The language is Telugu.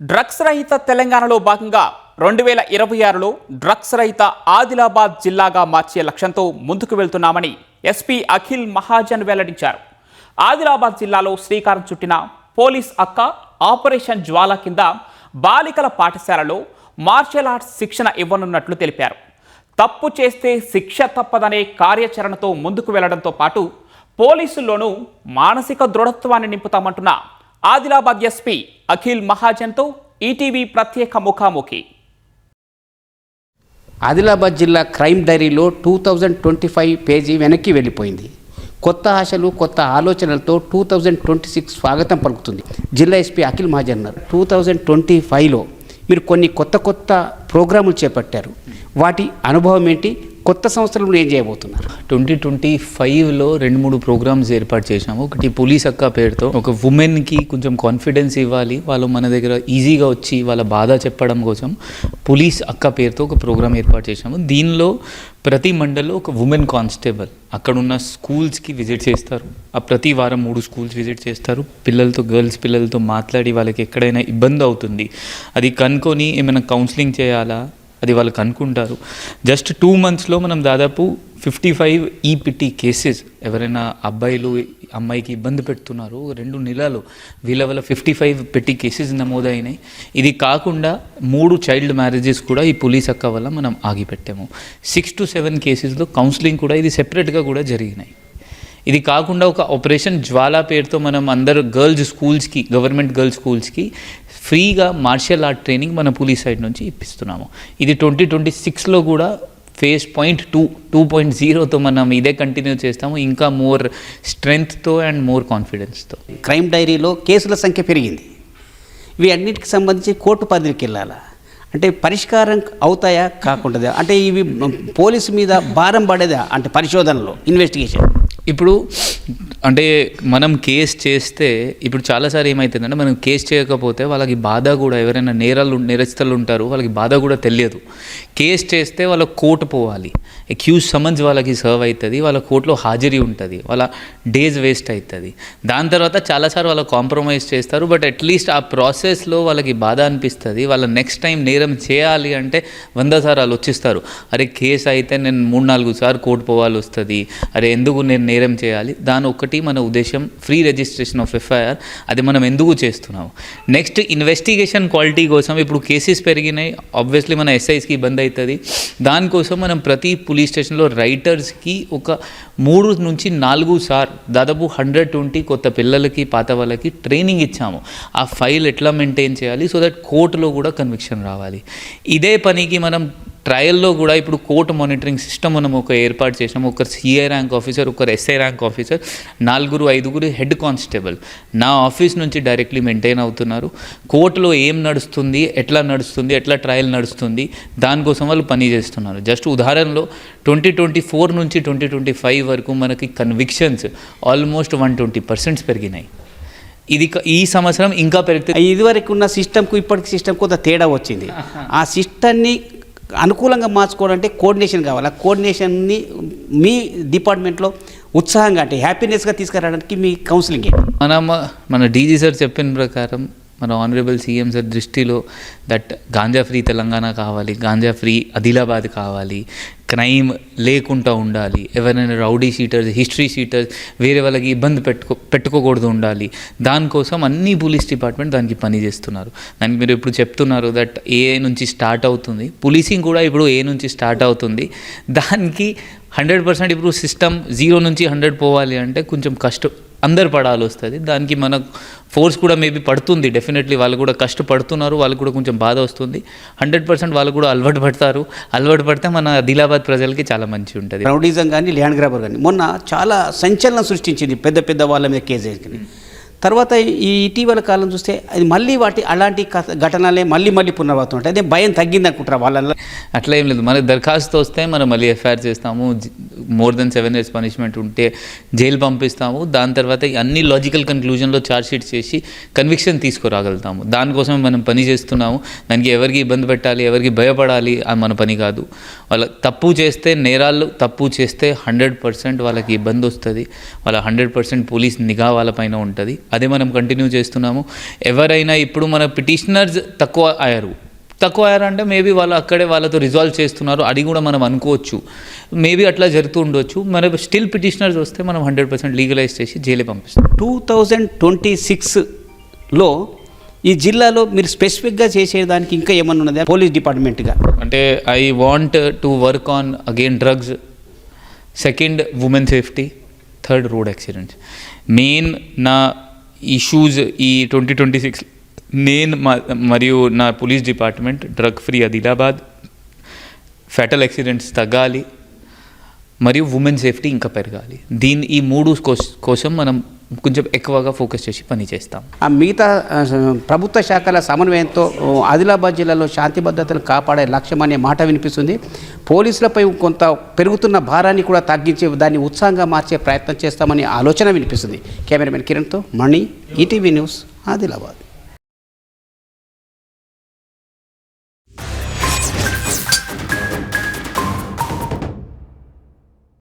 డ్రగ్స్ రహిత తెలంగాణలో భాగంగా రెండు వేల ఇరవై ఆరులో డ్రగ్స్ రహిత ఆదిలాబాద్ జిల్లాగా మార్చే లక్ష్యంతో ముందుకు వెళ్తున్నామని ఎస్పీ అఖిల్ మహాజన్ వెల్లడించారు. ఆదిలాబాద్ జిల్లాలో శ్రీకారం చుట్టిన పోలీస్ అక్క ఆపరేషన్ జ్వాల కింద బాలికల పాఠశాలలో మార్షల్ ఆర్ట్స్ శిక్షణ ఇవ్వనున్నట్లు తెలిపారు. తప్పు చేస్తే శిక్ష తప్పదనే కార్యాచరణతో ముందుకు వెళ్ళడంతో పాటు పోలీసుల్లోనూ మానసిక దృఢత్వాన్ని నింపుతామంటున్న ఆదిలాబాద్ ఎస్పీ అఖిల్ మహాజన్తో ఈటీవీ ప్రత్యేక ముఖాముఖి. ఆదిలాబాద్ జిల్లా క్రైమ్ డైరీలో two thousand twenty five page వెనక్కి వెళ్ళిపోయింది. కొత్త ఆశలు కొత్త ఆలోచనలతో టూ థౌజండ్ ట్వంటీ సిక్స్ స్వాగతం పలుకుతుంది. జిల్లా ఎస్పీ అఖిల్ మహాజన్ అన్నారు టూ థౌజండ్ ట్వంటీ ఫైవ్లో మీరు కొన్ని కొత్త కొత్త ప్రోగ్రాములు చేపట్టారు. వాటి అనుభవం ఏంటి? కొత్త సంవత్సరంలో ఏం చేయబోతున్నారు? ట్వంటీ ట్వంటీ ఫైవ్లో రెండు మూడు ప్రోగ్రామ్స్ ఏర్పాటు చేశాము. ఒకటి పోలీస్ అక్క పేరుతో. ఒక ఉమెన్కి కొంచెం కాన్ఫిడెన్స్ ఇవ్వాలి. వాళ్ళు మన దగ్గర ఈజీగా వచ్చి వాళ్ళ బాధ చెప్పడం కోసం పోలీస్ అక్క పేరుతో ఒక ప్రోగ్రామ్ ఏర్పాటు చేశాము. దీనిలో ప్రతి మండల్లో ఒక ఉమెన్ కానిస్టేబుల్ అక్కడ ఉన్న స్కూల్స్కి విజిట్ చేస్తారు. ఆ ప్రతి వారం మూడు స్కూల్స్ విజిట్ చేస్తారు. పిల్లలతో గర్ల్స్ పిల్లలతో మాట్లాడి వాళ్ళకి ఎక్కడైనా ఇబ్బంది అవుతుంది. అది కనుక్కొని ఏమైనా కౌన్సిలింగ్ చేయాలా? అది వాళ్ళు కనుక్కుంటారు. జస్ట్ టూ మంత్స్లో మనం దాదాపు ఫిఫ్టీ ఫైవ్ ఈపిటి కేసెస్ ఎవరైనా అబ్బాయిలు అమ్మాయికి ఇబ్బంది పెడుతున్నారు రెండు నెలలు వీళ్ళ వల్ల ఫిఫ్టీ ఫైవ్ పెట్టి కేసెస్ నమోదైనాయి. ఇది కాకుండా మూడు చైల్డ్ మ్యారేజెస్ కూడా ఈ పోలీస్ అక్క వల్ల మనం ఆగిపెట్టాము. సిక్స్ టు సెవెన్ కేసెస్లో కౌన్సిలింగ్ కూడా ఇది సెపరేట్గా కూడా జరిగినాయి. ఇది కాకుండా ఒక ఆపరేషన్ జ్వాలా పేరుతో మనం అందరు గర్ల్స్ స్కూల్స్కి గవర్నమెంట్ గర్ల్స్ స్కూల్స్కి ఫ్రీగా మార్షల్ ఆర్ట్ ట్రైనింగ్ మన పోలీస్ సైడ్ నుంచి ఇప్పిస్తున్నాము. ఇది ట్వంటీ ట్వంటీ సిక్స్లో కూడా phase point two two point జీరోతో మనం ఇదే కంటిన్యూ చేస్తాము. ఇంకా మోర్ స్ట్రెంగ్త్తో అండ్ మోర్ కాన్ఫిడెన్స్తో. క్రైమ్ డైరీలో కేసుల సంఖ్య పెరిగింది. ఇవి అన్నిటికి సంబంధించి కోర్టు పరిధికి వెళ్ళాలా? అంటే పరిష్కారం అవుతాయా కాకుండా అంటే ఇవి పోలీసు మీద భారం పడేదా? అంటే పరిశోధనలో ఇన్వెస్టిగేషన్ ఇప్పుడు అంటే మనం కేస్ చేస్తే ఇప్పుడు చాలాసార్లు ఏమవుతుందంటే మనం కేస్ చేయకపోతే వాళ్ళకి బాధ కూడా ఎవరైనా నేరాలు నేరస్తులు ఉంటారు వాళ్ళకి బాధ కూడా తెలియదు. కేస్ చేస్తే వాళ్ళ కోర్టు పోవాలి. అక్యూజ్ సమన్స్ వాళ్ళకి సర్వ్ అవుతుంది వాళ్ళ కోర్టులో హాజరీ ఉంటుంది వాళ్ళ డేస్ వేస్ట్ అవుతుంది దాని తర్వాత చాలాసార్లు వాళ్ళ కాంప్రమైజ్ చేస్తారు బట్ అట్లీస్ట్ ఆ ప్రాసెస్లో వాళ్ళకి బాధ అనిపిస్తుంది. వాళ్ళ నెక్స్ట్ టైం నేరం చేయాలి అంటే వంద సార్లు వాళ్ళు వచ్చిస్తారు అరే కేసు అయితే నేను మూడు నాలుగు సార్లు కోర్టు పోవాలి వస్తుంది. అరే ఎందుకు నేను నేరం చేయాలి? దాని ఒక్కటి ఒకటి మన ఉద్దేశం ఫ్రీ రిజిస్ట్రేషన్ ఆఫ్ ఎఫ్ఐఆర్ అది మనం ఎందుకు చేస్తున్నాము నెక్స్ట్ ఇన్వెస్టిగేషన్ క్వాలిటీ కోసం ఇప్పుడు కేసెస్ పెరిగినాయి. ఆబ్వియస్లీ మన ఎస్ఐస్కి ఇబ్బంది అవుతుంది. దానికోసం మనం ప్రతి పోలీస్ స్టేషన్లో రైటర్స్కి ఒక మూడు నుంచి నాలుగు సార్ దాదాపు హండ్రెడ్ ట్వంటీ కొత్త పిల్లలకి పాత వాళ్ళకి ట్రైనింగ్ ఇచ్చాము. ఆ ఫైల్ ఎట్లా మెయింటైన్ చేయాలి? సో దట్ కోర్టులో కూడా కన్విక్షన్ రావాలి. ఇదే పనికి మనం ట్రయల్లో కూడా ఇప్పుడు కోర్టు మానిటరింగ్ సిస్టమ్ మనం ఒక ఏర్పాటు చేసాము ఒకరు సిఐ ర్యాంక్ ఆఫీసర్ ఒకరు ఎస్ఐ ర్యాంక్ ఆఫీసర్ నాలుగురు ఐదుగురు హెడ్ కానిస్టేబుల్ నా ఆఫీస్ నుంచి డైరెక్ట్లీ మెయింటైన్ అవుతున్నారు. కోర్టులో ఏం నడుస్తుంది ఎట్లా నడుస్తుంది ఎట్లా ట్రయల్ నడుస్తుంది దానికోసం వాళ్ళు పని చేస్తున్నారు. జస్ట్ ఉదాహరణలో ట్వంటీ ట్వంటీ ఫోర్ నుంచి ట్వంటీ ట్వంటీ ఫైవ్ వరకు మనకి convictions almost one twenty percents పెరిగినాయి. ఇది ఈ సంవత్సరం ఇంకా పెరిగితే ఇదివరకు ఉన్న సిస్టమ్కు ఇప్పటికి సిస్టమ్ కొంత తేడా వచ్చింది. ఆ సిస్టమ్ని అనుకూలంగా మార్చుకోవాలంటే కోఆర్డినేషన్ కావాలి. ఆ కోఆర్డినేషన్ని మీ డిపార్ట్మెంట్లో ఉత్సాహంగా అంటే హ్యాపీనెస్గా తీసుకురావడానికి మీ కౌన్సిలింగ్ ఏంటి మనం మన డీజీ సార్ చెప్పిన ప్రకారం మన ఆనరబుల్ సీఎం సార్ దృష్టిలో దట్ గాంజా ఫ్రీ తెలంగాణ కావాలి గాంజా ఫ్రీ ఆదిలాబాద్ కావాలి క్రైమ్ లేకుండా ఉండాలి. ఎవరైనా రౌడీ షీటర్స్ హిస్టరీ షీటర్స్ వేరే వాళ్ళకి ఇబ్బంది పెట్టుకో పెట్టుకోకూడదు ఉండాలి. దానికోసం అన్ని పోలీస్ డిపార్ట్మెంట్ దానికి పని చేస్తున్నారు. దానికి మీరు ఇప్పుడు చెప్తున్నారు దట్ ఏ నుంచి స్టార్ట్ అవుతుంది. పోలీసింగ్ కూడా ఇప్పుడు ఏ నుంచి స్టార్ట్ అవుతుంది. దానికి హండ్రెడ్ పర్సెంట్ ఇప్పుడు సిస్టమ్ జీరో నుంచి హండ్రెడ్ పోవాలి అంటే కొంచెం కష్టం. అందరు పడాలి వస్తుంది. దానికి మన ఫోర్స్ కూడా మేబీ పడుతుంది. డెఫినెట్లీ వాళ్ళు కూడా కష్టపడుతున్నారు. వాళ్ళకు కూడా కొంచెం బాధ వస్తుంది. హండ్రెడ్ పర్సెంట్ వాళ్ళు కూడా అలవాటు పడతారు. అలవాటు పడితే మన ఆదిలాబాద్ ప్రజలకి చాలా మంచి ఉంటుంది. రౌడీజం కానీ ల్యాండ్ గ్రాబర్ కానీ మొన్న చాలా సంచలనం సృష్టించింది పెద్ద పెద్ద వాళ్ళ మీద కేసు తర్వాత ఈ ఇటీవల కాలం చూస్తే అది మళ్ళీ వాటి అలాంటి ఘటనలే మళ్ళీ మళ్ళీ పునరావృతం ఉంటాయి అదే భయం తగ్గింది అనుకుంటారా వాళ్ళ అట్లా ఏం లేదు. మనకి దరఖాస్తు వస్తే మనం మళ్ళీ ఎఫ్ఐఆర్ చేస్తాము. More than seven years punishment ఉంటే జైలు పంపిస్తాము. దాని తర్వాత అన్ని లాజికల్ కన్క్లూజన్లో ఛార్జ్ షీట్ చేసి కన్విక్షన్ తీసుకురాగలుగుతాము. దానికోసం మనం పని చేస్తున్నాము. దానికి ఎవరికి ఇబ్బంది పెట్టాలి ఎవరికి భయపడాలి అది మన పని కాదు. వాళ్ళ తప్పు చేస్తే నేరాలు తప్పు చేస్తే హండ్రెడ్ పర్సెంట్ వాళ్ళకి ఇబ్బంది వస్తుంది. వాళ్ళ హండ్రెడ్ పర్సెంట్ పోలీస్ నిఘా వాళ్ళపైన ఉంటుంది. అదే మనం కంటిన్యూ చేస్తున్నాము. ఎవరైనా ఇప్పుడు మన పిటిషనర్స్ తక్కువ అయ్యారు. తక్కువ అయ్యారు అంటే మేబీ వాళ్ళు అక్కడే వాళ్ళతో రిజాల్వ్ చేస్తున్నారు. అది కూడా మనం అనుకోవచ్చు. మేబీ అట్లా జరుగుతూ ఉండొచ్చు. మన స్టిల్ పిటిషనర్స్ వస్తే మనం హండ్రెడ్ పర్సెంట్ లీగలైజ్ చేసి జైలే పంపిస్తాం. టూ థౌజండ్ ట్వంటీ సిక్స్లో ఈ జిల్లాలో మీరు స్పెసిఫిక్గా చేసేదానికి ఇంకా ఏమన్నా ఉన్నదా? పోలీస్ డిపార్ట్మెంట్గా. అంటే I want to work on against drugs. Second women safety. Third road accidents. Main నా ఇష్యూస్ ఈ ట్వంటీ ట్వంటీ సిక్స్ నేను మరియు నా police department drug free Adilabad fatal accidents తగ్గాలి మరియు ఉమెన్ సేఫ్టీ ఇంకా పెరగాలి. దీని ఈ మూడు కోసం మనం కొంచెం ఎక్కువగా ఫోకస్ చేసి పని చేస్తాం. ఆ మిగతా ప్రభుత్వ శాఖల సమన్వయంతో ఆదిలాబాద్ జిల్లాలో శాంతి భద్రతలు కాపాడే లక్ష్యం అనే మాట వినిపిస్తుంది. పోలీసులపై కొంత పెరుగుతున్న భారాన్ని కూడా తగ్గించి దాన్ని ఉత్సాహంగా మార్చే ప్రయత్నం చేస్తామని ఆలోచన వినిపిస్తుంది. కెమెరామెన్ కిరణ్తో మణి ఈటీవీ న్యూస్ ఆదిలాబాద్.